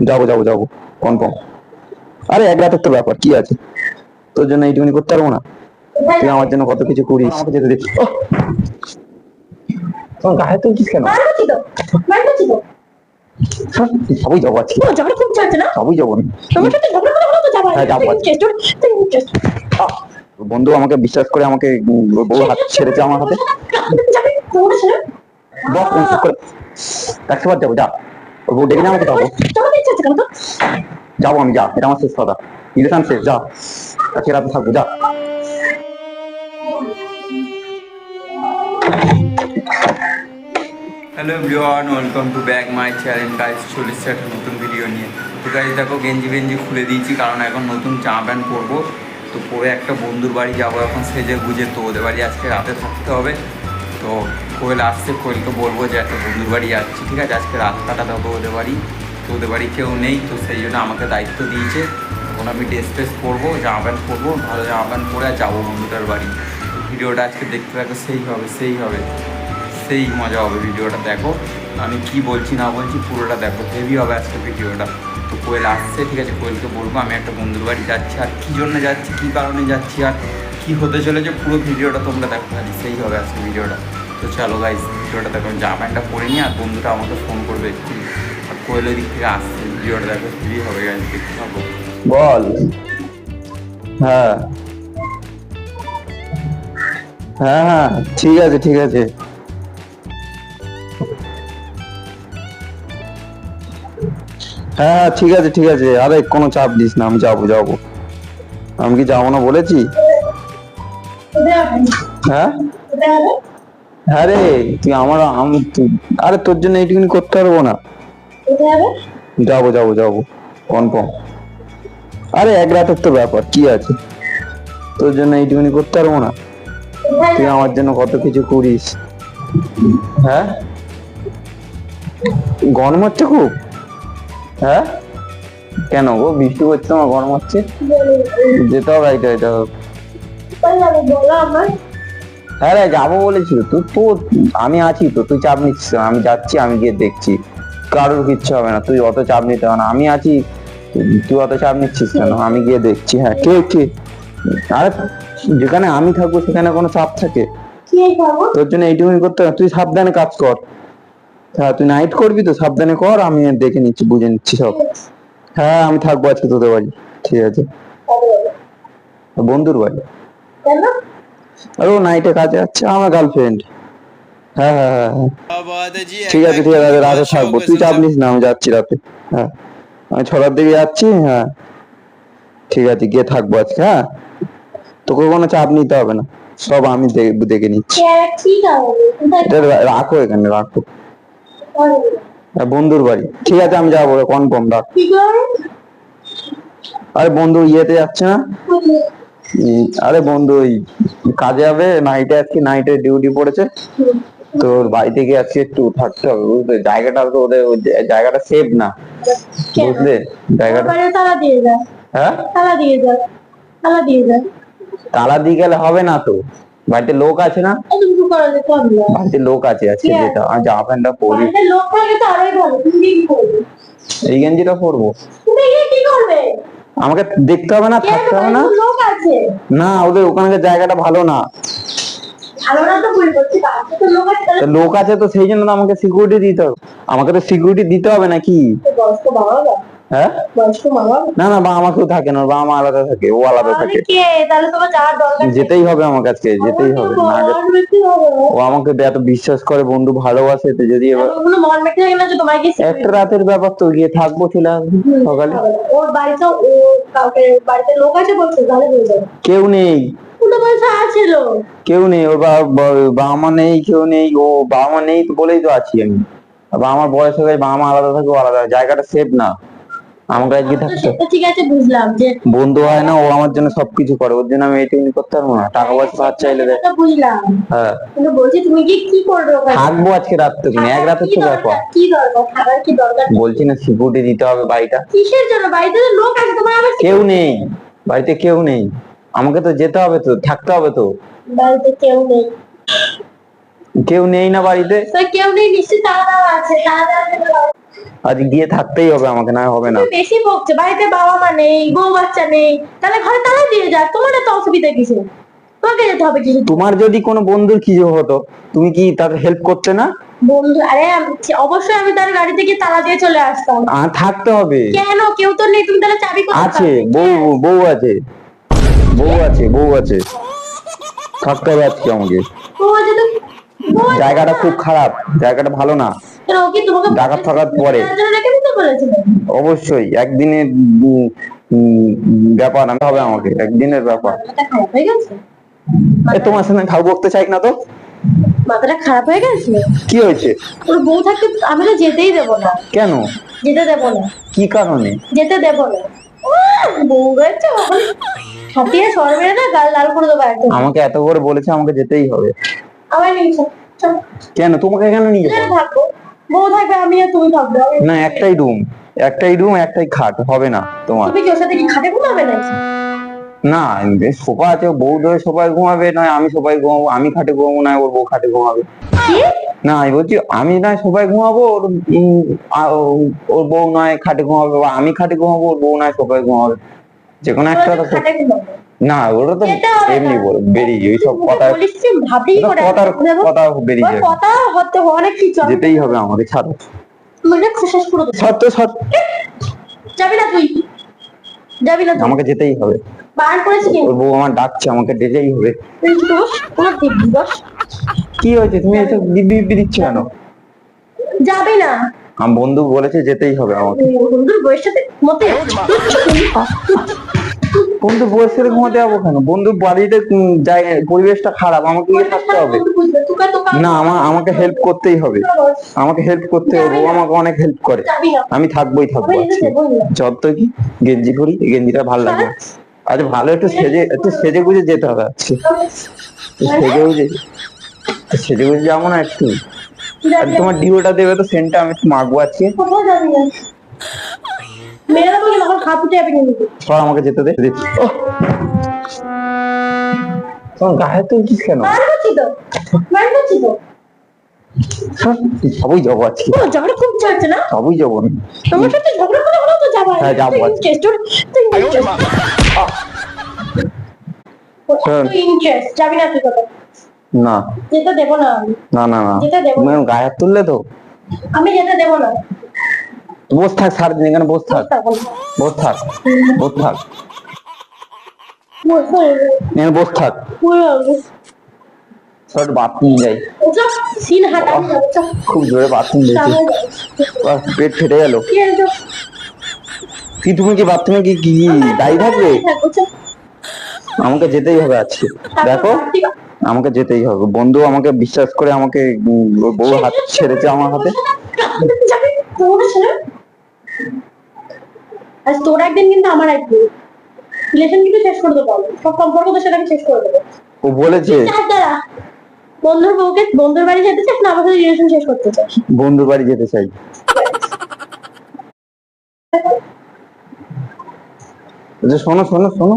যাব যাব যাব। কনফার্ম আরে এক রাতের তো ব্যাপার কি আছে? তোর জন্য এইটুকুনি করতে পারব না? তুই আমার জন্য কত কিছু করিস? যেতে! তোমার গায়ে তুলছিস কেন? হ্যাঁ, সবই যাব আজকে। সবই যাব হ্যাঁ, বন্ধু আমাকে বিশ্বাস করে আমাকে বউ হাত ছেড়েছে আমার হাতে। যাবে করেছে বস করে। একশো বার যাব যা। আমাকে যাব। আমি যা এটা আমার শেষ কথা। রিলেশন শেষ যা। আজকে রাতে থাকব যা। Hello everyone welcome to back my channel guys চলে এসেছে একটা নতুন ভিডিও নিয়ে। তো গাইস দেখো গেঞ্জি বেঞ্জি খুলে দিয়েছি কারণ এখন নতুন জামা প্যান্ট পরবো। তো পরে একটা বন্ধুর বাড়ি যাব এখন সেজে গুজে তো ওদের বাড়ি আজকে রাতে থাকতে হবে। তো কোয়েল আসছে কোয়েলকে বলব যে একটা বন্ধুর বাড়ি যাচ্ছি, ঠিক আছে? আজকে কাটাতে হবে ওদের বাড়ি, তো ওদের বাড়ি কেউ নেই, তো সেই জন্য আমাকে দায়িত্ব দিয়েছে। তখন আমি ড্রেস ফ্রেস পরবো, জামা প্যান্ট পরবো, ভালো জামা প্যান্ট পরে আর যাব বন্ধুটার বাড়ি। ভিডিওটা আজকে দেখতে থাকো, সেই হবে সেই হবে, সেই মজা হবে ভিডিওটা, দেখো। আমি কি বলছি, না বলছি, পুরোটা দেখো হেভি হবে আজকে ভিডিওটা। তো কোয়েল আসছে, ঠিক আছে? কোয়েলকে বলব, আমি একটা বন্ধুর বাড়ি যাচ্ছি, আর কী জন্য যাচ্ছি, কী কারণে যাচ্ছি, আর কী হতে চলেছে, পুরো ভিডিওটা তোমরা দেখো, খালি সেই হবে আজকে ভিডিওটা। তো চলো গাইজ ভিডিওটা দেখো আমি জামা প্যান্টটা পরে নিই আর বন্ধুটা আমাকে ফোন করবে। এক্ষুনি আর কোয়েলের দিক থেকে আসছে ভিডিওটা দেখো হেভি হবে গাইজ দেখতে থাকো। বল। হ্যাঁ। হ্যাঁ হ্যাঁ ঠিক আছে ঠিক আছে। হ্যাঁ হ্যাঁ ঠিক আছে ঠিক আছে। আরে কোনো চাপ দিস না আমি যাব যাব। আমি কি যাব না বলেছি? হ্যাঁ? কোথায় হবে হ্যাঁ রে তুই আমার আমি আরে তোর জন্য এইটুকুনি করতে পারব না। যাব যাব যাব। কনফার্ম আরে এক রাতের তো ব্যাপার কি আছে? তোর জন্য এইটুকুনি করতে পারব না? তুই আমার জন্য কত কিছু করিস? হ্যাঁ? গরম হচ্ছে খুব? হ্যাঁ? কেন গো বৃষ্টি পড়ছে আমার গরম হচ্ছে? যেতে হবে এইটা এটা। হ্যাঁ রে যাব বলেছি তুই তো আমি আছি তো তুই চাপ নিচ্ছিস। আমি যাচ্ছি আমি গিয়ে দেখছি। কারোর কিচ্ছু হবে না তুই অত চাপ নিতে হবে না আমি আছি তুই- অত চাপ নিচ্ছিস কেন? আমি গিয়ে দেখছি হ্যাঁ কে কে? আরে যেখানে আমি থাকব সেখানে কোনো চাপ থাকে? তোর জন্য এইটুকুনি করতে হবে তুই সাবধানে কাজ কর। হ্যাঁ তুই নাইট করবি তো সাবধানে কর আমি দেখে নিচ্ছি বুঝে নিচ্ছি সব। হ্যাঁ আমি থাকব আজকে তোদের বাড়ি ঠিক আছে। বন্ধুর বাড়ি। আরে ও নাইটে কাজে যাচ্ছে আমার গার্লফ্রেন্ড হ্যাঁ হ্যাঁ হ্যাঁ ঠিক আছে ঠিক আছে রাতে থাকব। তুই চাপ নিস না আমি যাচ্ছি রাতে। হ্যাঁ আমি দিকে যাচ্ছি হ্যাঁ। ঠিক আছে গিয়ে থাকব আজকে হ্যাঁ। তোকে কোনো চাপ নিতে হবে না। সব আমি দেখে নিচ্ছি। এটা রাখো এখানে রাখো। হ্যাঁ, বন্ধুর বাড়ি। ঠিক আছে আমি যাব কনফার্ম রাখ। আরে বন্ধু ইয়েতে যাচ্ছে না? আরে বন্ধু ওই কাজে যাবে নাইটে আজকে নাইটে ডিউটি পড়েছে। তোর বাড়ি থেকে আজকে একটু থাকতে হবে বুঝলে? জায়গাটা তো ওদের ওই জায়গাটা সেফ না বুঝলে? জায়গাটা তালা দিয়ে যা। হ্যাঁ? তালা দিয়ে যা। তালা দিয়ে যা। তালা দিয়ে গেলে হবে না তো? বাড়িতে লোক আছে না? বাড়িতে লোক আছে আজকে যেটা আমি জামা প্যান্টটা পরি লোক তো আরোই ভালো তুমি কি করবে? এই গেঞ্জিটা পরবো। তুমি কি করবে? আমাকে দেখতে হবে না থাকতে হবে না? না ওদের ওখানকার জায়গাটা ভালো না। লোক আছে তো সেই জন্য তো আমাকে সিকিউরিটি দিতে হবে। আমাকে তো সিকিউরিটি দিতে হবে নাকি? হ্যাঁ? বাবা না না বা আমাকেও থাকে না বাবা মা আলাদা থাকে ও আলাদা থাকে। কে? তাহলে তোমার যাওয়ার দরকার নেই। যেতেই হবে আমার কাছে যেতেই হবে না গেলে- মেটে হবে না। ও আমাকে এত বিশ্বাস করে বন্ধু ভালোবাসে তো যদি এবার ওগুলো মেটে থাকে না যে তোমায় গিয়ে একটা রাতের ব্যাপার তো গিয়ে থাকব চলে সকালে। ওর বাড়িতে ও কাউকে বাড়িতে লোক আছে বলছে তাহলে কেউ নেই। কেউ নেই ওর বাবা মা নেই কেউ নেই ও বাবা মা নেই বলেই তো আছি আমি। বাবা মার বয়স হয়ে বাবা মা আলাদা থাকে ও আলাদা জায়গাটা সেফ না। আমাকে আজকে থাকতে ঠিক আছে বুঝলাম যে বন্ধু হয় না ও আমার জন্য সবকিছু করে ওর জন্য আমি এইটুকুনি করতে পারব না টাকা পয়সা ধার চাইলে দেয়। বুঝলাম। হ্যাঁ। কিন্তু বলছি তুমি কি কি করবে ওখানে? থাকব আজকে রাত তো কিনে এক রাতের কি তো? ব্যাপার কি দরকার? থাকার কি দরকার? বলছি না সিকিউরিটি দিতে হবে বাড়িটা। কিসের জন্য? বাড়িতে লোক আছে তোমার আবার কেউ নেই বাড়িতে কেউ নেই। আমাকে তো যেতে হবে তো থাকতে হবে তো। বাড়িতে কেউ নেই। কেউ নেই না বাড়িতে। কেউ নেই নিশ্চয়ই তারা আছে তারা আছে আজ গিয়ে থাকতেই হবে আমাকে না হবে না। বেশি বকছে বাড়িতে বাবা মা নেই বউ বাচ্চা নেই তাহলে ঘরে তালা দিয়ে যাক তোমার এত অসুবিধা কিছু তোমাকে যেতে হবে কিছু তোমার যদি কোনো বন্ধুর কিছু হতো তুমি কি তাকে হেল্প করতে না? বন্ধু আরে অবশ্যই আমি তার গাড়ি থেকে তালা দিয়ে চলে আসতাম। আর থাকতে হবে। কেন? কেউ তো নেই তুমি তাহলে চাবি আছে? বউ বউ আছে। বউ আছে বউ আছে। থাকতে হবে আজকে আমাকে। তো জায়গাটা খুব খারাপ জায়গাটা ভালো না। ফাকাত পরে। অবশ্যই একদিনের ব্যাপার আমি হবে আমাকে একদিনের ব্যাপার। গেছে? তোমার সাথে খাও বকতে চাই না তো? মাথাটা খারাপ হয়ে গেছে? কি হয়েছে? ওর বউ থাকতে আমি তো যেতেই দেবো না। কেন? যেতে দেবো না। কি কারণে? যেতে দেবো না। বউ ওখানে হাতিয়ে সর মেরে না গাল লাল করে দেবো একদম। আমাকে এত করে বলেছে আমাকে যেতেই হবে। আমার নিয়ে কেন? তোমাকে কেন নিয়ে যাব? থাকব বউ থাকবে আমি আর তুমি থাকব না একটাই রুম একটাই রুম একটাই খাট হবে না তোমার। তুমি কি ওর সাথে কি খাটে ঘুমাবে না না সোফা আছে বউ ধরে সবাই ঘুমাবে নয় আমি সবাই ঘুমাবো আমি খাটে ঘুমাবো না ওর বউ খাটে ঘুমাবে। না আমি বলছি আমি নয় সবাই ঘুমাবো ওর ওর বউ নয় খাটে ঘুমাবে বা আমি খাটে ঘুমাবো ওর বউ নয় সবাই ঘুমাবে। যে কোনো একটা না ওটা তো এমনি। বলে বেরিয়ে ওই সব কথা দেবো। কথা বেরিয়ে কথা হতে অনেক কিছু যেতেই হবে ছাড়ো। মানে শেষ করে দেবো। সত্য সত্য যাবি না তুই? যাবি না আমাকে যেতেই হবে। বারণ করেছি কি বউ আমার ডাকছে আমাকে ডেকেই হবে। কি হয়েছে? তুমি এসব দিব্যি দিব্যি দিচ্ছ কেন? যাবি না। আমার বন্ধু বলেছে যেতেই হবে আমাকে। বন্ধুর বয়সের সাথে মতে বন্ধু বয়স করে ঘুমাতে যাব কেন? বন্ধু বাড়িতে পরিবেশটা খারাপ, আমাকে থাকতে হবে। না আমার আমাকে হেল্প করতেই হবে। আমাকে হেল্প করতে হবে আমাকে অনেক হেল্প করে। আমি থাকবোই, থাকব যত কি, গেঞ্জি করি গেঞ্জিটা ভালো লাগে আজ ভালো, একটু সেজে একটু সেজে গুজে যেতে হবে আজকে একটু সেজে গুজে সেজে গুজে যাব না একটু? আর তোমার ডিওটা দেবে তো সেন্টটা আমি একটু মাখবো আজকে। যাবি না মেয়েরা বলে তখন হাত উঠে যাবি কিন্তু। সর আমাকে যেতে দে গায়ে তুলছিস কেন? তো তো। সবই যাব আজকে। ঝগড়া খুব চলছে না? সবই যাব। তোমার সাথে ঝগড়া করে হলেও তো যাব হ্যাঁ, যাব ইন্টারেস্ট যাবি না তুই না। যেতে দেবো না আমি। না না না। যেতে দেবো তুমি না। আমার গায়ে তুললে তো। আমি যেতে দেবো না। বস থাক সারাদিন এখানে বস থাক। বস থাক বস থাক। এখানে বস থাক। বাথরুম যাই। খুব জোরে বাথরুম। আহ, পেট ফেটে গেল। কি তুমি কি বাথরুমে কি কি দায়ী থাকবে? আমাকে যেতেই হবে আজকে। দেখো আমাকে যেতেই হবে। বন্ধু আমাকে বিশ্বাস করে আমাকে বউ হাত ছেড়েছে আমার হাতে। আজ তোর একদিন কিন্তু আমার একদিন রিলেশন কিন্তু শেষ করে দেবো সব সম্পর্ক তো সেটাকে শেষ করে দেবো। ও বলেছে। দ্বারা বন্ধুর বউকে বন্ধুর বাড়ি যেতে চাস না আমার সাথে রিলেশন শেষ করতে চাস? বন্ধুর বাড়ি যেতে চাই। আচ্ছা, শোনো শোনো শোনো।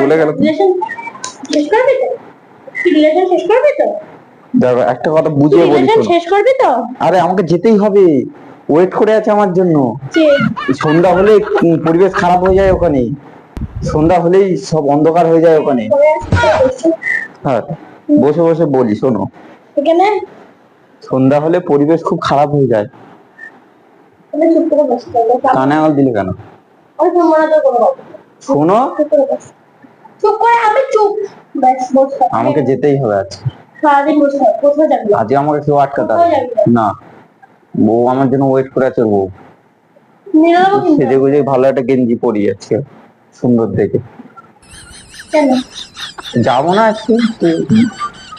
চলে গেল। রিলেশন শেষ করবি তো? রিলেশন শেষ করবি তো? দেখো একটা কথা বুঝিয়ে বলি রিলেশন শেষ করবি তো? আরে আমাকে যেতেই হবে। ওয়েট করে আছে আমার জন্য। সন্ধ্যা হলে পরিবেশ খারাপ হয়ে যায় ওখানে। সন্ধ্যা হলেই সব অন্ধকার হয়ে যায় ওখানে। হ্যাঁ বসে বসে বলি শোনো। সন্ধ্যা হলে পরিবেশ খুব খারাপ হয়ে যায়। কানে আঙুল দিলে কেন। শোনো। চুপ করে আমি চুপ। আমাকে যেতেই হবে না। আজকে আমাকে কেউ আটকাতে না। বউ আমার জন্য ওয়েট করে আছে বউ। যাব সেজে গুজে ভালো একটা গেঞ্জি পরি আজকে সুন্দর দেখে। যাব না আজকে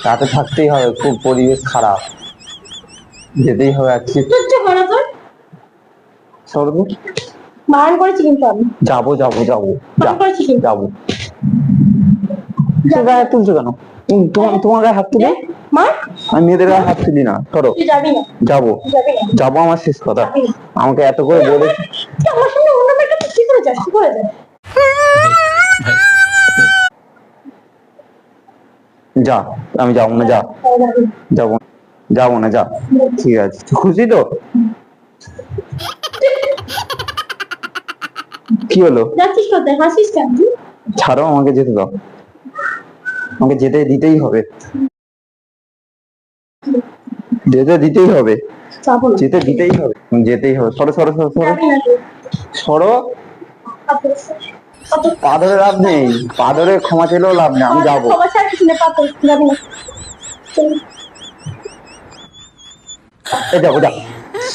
রাতে থাকতেই হবে খুব পরিবেশ খারাপ। যেতেই হবে আজকে। সরবো? বারণ করেছি কিন্তু আমি। যাব যাব যাব। যাব। তো তুলছো কেন? তোমার তোমার গায়ে হাত তুলে। আমি মেয়েদের গায়ে হাত তুলি না। তুই যাবি না। যাব আমার শেষ কথা। আমাকে এত করে বলে যা আমি যাব না যা। তাহলে যাবি। যাব না। যা। ঠিক আছে। খুশি তো? কি হলো? ছাড়ো আমাকে যেতে দাও। আমাকে যেতে দিতেই হবে। যেতে দিতেই হবে। যেতে দিতেই হবে। যেতেই হবে। সরো সরো সরো সরো। না। সরো। পা ধরে লাভ নেই। পা ধরে ক্ষমা চাইলেও লাভ নেই। আমি যাব। পাথর। যাবি না।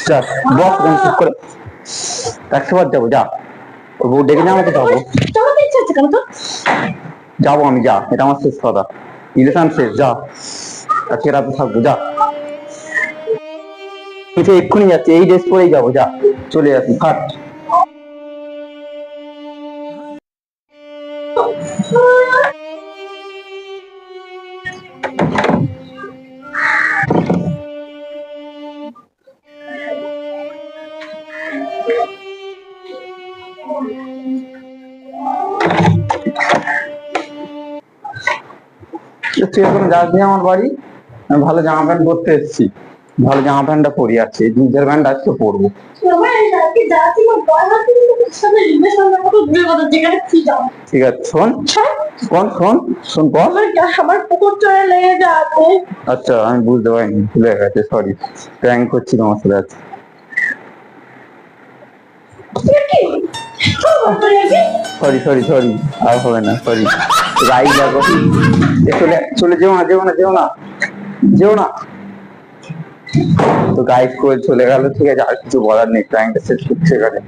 যা। যা। বস চুপ করে। একশো বার যাব যা। ওর বউ ডেকে নিয়ে আমাকে যাব? যাব আমি যা। এটা আমার শেষ কথা। ইলেকশন শেষ যা। আজকে রাতে থাকব যা। কিছু এক্ষুনি যাচ্ছে, এই ড্রেস পরেই যাব, যা, চলে আসি ফাট তুই এখন যাস আমার বাড়ি? ভালো জামা প্যান্ট পরতে এসেছি। ভালো জামা প্যান্টটা পরি আছে জিন্সের প্যান্ট আজকে পরবো। ঠিক আছে, শোন ছাড়। শোন শোন আমার পুকুর চড়ে লেগে আচ্ছা আমি বুঝতে পারিনি, ভুলে গেছে সরি প্র্যাঙ্ক করছি তোমার সাথে? চল। সরি সরি সরি আর হবে না সরি রাই চলে চলে যেও না যেও না যেও না যেও না তো গাইড করে চলে গেল ঠিক আছে আর কিছু বলার নেই প্র্যাঙ্কটা সেট এখানে।